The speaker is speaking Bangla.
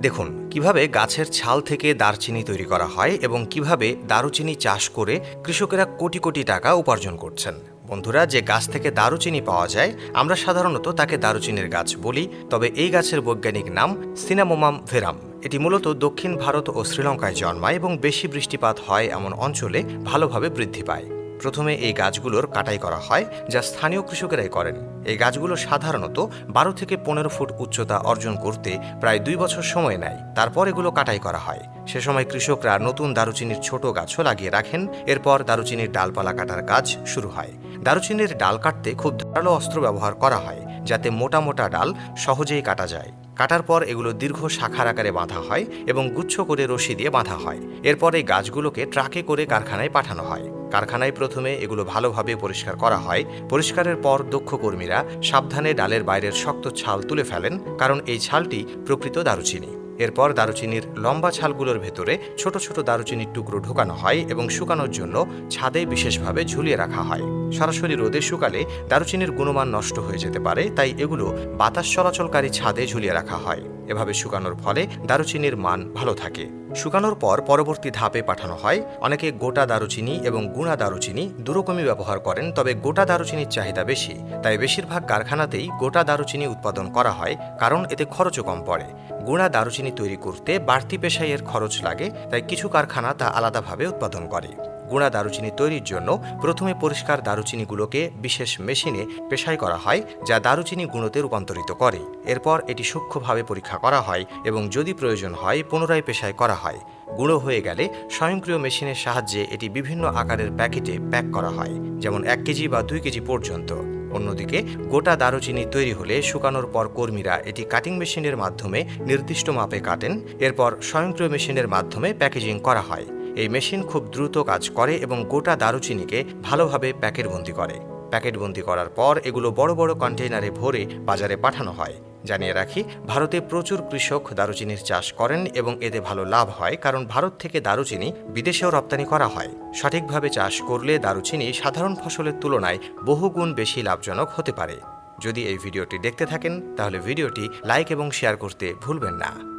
দেখুন, কীভাবে গাছের ছাল থেকে দারচিনি তৈরি করা হয় এবং কীভাবে দারুচিনি চাষ করে কৃষকেরা কোটি কোটি টাকা উপার্জন করছেন। বন্ধুরা, যে গাছ থেকে দারুচিনি পাওয়া যায়, আমরা সাধারণত তাকে দারুচিনির গাছ বলি, তবে এই গাছের বৈজ্ঞানিক নাম সিনামোমাম ভেরাম। এটি মূলত দক্ষিণ ভারত ও শ্রীলঙ্কায় জন্মায় এবং বেশি বৃষ্টিপাত হয় এমন অঞ্চলে ভালোভাবে বৃদ্ধি পায়। প্রথমে এই গাছগুলোর কাটাই করা হয়, যা স্থানীয় কৃষকেরাই করেন। এই গাছগুলো সাধারণত বারো থেকে পনেরো ফুট উচ্চতা অর্জন করতে প্রায় দুই বছর সময় নেয়। তারপর এগুলো কাটাই করা হয়। সে সময় কৃষকরা নতুন দারুচিনির ছোট গাছও লাগিয়ে রাখেন। এরপর দারুচিনির ডালপালা কাটার কাজ শুরু হয়। দারুচিনির ডাল কাটতে খুব ধারালো অস্ত্র ব্যবহার করা হয়, যাতে মোটা মোটা ডাল সহজেই কাটা যায়। কাটার পর এগুলো দীর্ঘ শাখার আকারে বাঁধা হয় এবং গুচ্ছ করে রশি দিয়ে বাঁধা হয়। এরপর এই গাছগুলোকে ট্রাকে করে কারখানায় পাঠানো হয়। কারখানায় প্রথমে এগুলো ভালোভাবে পরিষ্কার করা হয়। পরিষ্কারের পর দক্ষ কর্মীরা সাবধানে ডালের বাইরের শক্ত ছাল তুলে ফেলেন, কারণ এই ছালটি প্রকৃত দারুচিনি। এরপর দারুচিনির লম্বা ছালগুলোর ভেতরে ছোট ছোট দারুচিনির টুকরো ঢোকানো হয় এবং শুকানোর জন্য ছাদে বিশেষভাবে ঝুলিয়ে রাখা হয়। সরাসরি রোদে শুকালে দারুচিনির গুণমান নষ্ট হয়ে যেতে পারে, তাই এগুলো বাতাস চলাচলকারী ছাদে ঝুলিয়ে রাখা হয়। এভাবে শুকানোর ফলে দারুচিনির মান ভালো থাকে। শুকানোর পর পরবর্তী ধাপে পাঠানো হয়। অনেকে গোটা দারুচিনি এবং গুঁড়া দারুচিনি দুরকমই ব্যবহার করেন, তবে গোটা দারুচিনির চাহিদা বেশি। তাই বেশিরভাগ কারখানাতেই গোটা দারুচিনি উৎপাদন করা হয়, কারণ এতে খরচও কম পড়ে। গুঁড়া দারুচিনি তৈরি করতে বাড়তি পেশাইয়ের খরচ লাগে, তাই কিছু কারখানা তা আলাদাভাবে উৎপাদন করে। গুঁড়া দারুচিনি তৈরির জন্য প্রথমে পরিষ্কার দারুচিনিগুলোকে বিশেষ মেশিনে পেশাই করা হয়, যা দারুচিনি গুঁড়োতে রূপান্তরিত করে। এরপর এটি সূক্ষ্মভাবে পরীক্ষা করা হয় এবং যদি প্রয়োজন হয়, পুনরায় পেশাই করা হয়। গুঁড়ো হয়ে গেলে স্বয়ংক্রিয় মেশিনের সাহায্যে এটি বিভিন্ন আকারের প্যাকেটে প্যাক করা হয়, যেমন এক কেজি বা দুই কেজি পর্যন্ত। অন্যদিকে, গোটা দারুচিনি তৈরি হলে শুকানোর পর কর্মীরা এটি কাটিং মেশিনের মাধ্যমে নির্দিষ্ট মাপে কাটেন। এরপর স্বয়ংক্রিয় মেশিনের মাধ্যমে প্যাকেজিং করা হয়। এই মেশিন খুব দ্রুত কাজ করে এবং গোটা দারুচিনিকে ভালোভাবে প্যাকেটবন্দি করে। প্যাকেটবন্দি করার পর এগুলো বড় বড় কন্টেইনারে ভরে বাজারে পাঠানো হয়। জানিয়ে রাখি, ভারতে প্রচুর কৃষক দারুচিনির চাষ করেন এবং এতে ভালো লাভ হয় কারণ ভারত থেকে দারুচিনি বিদেশেও রপ্তানি করা হয়। সঠিকভাবে চাষ করলে দারুচিনি সাধারণ ফসলের তুলনায় বহুগুণ বেশি লাভজনক হতে পারে। যদি এই ভিডিওটি দেখতে থাকেন, তাহলে ভিডিওটি লাইক এবং শেয়ার করতে ভুলবেন না।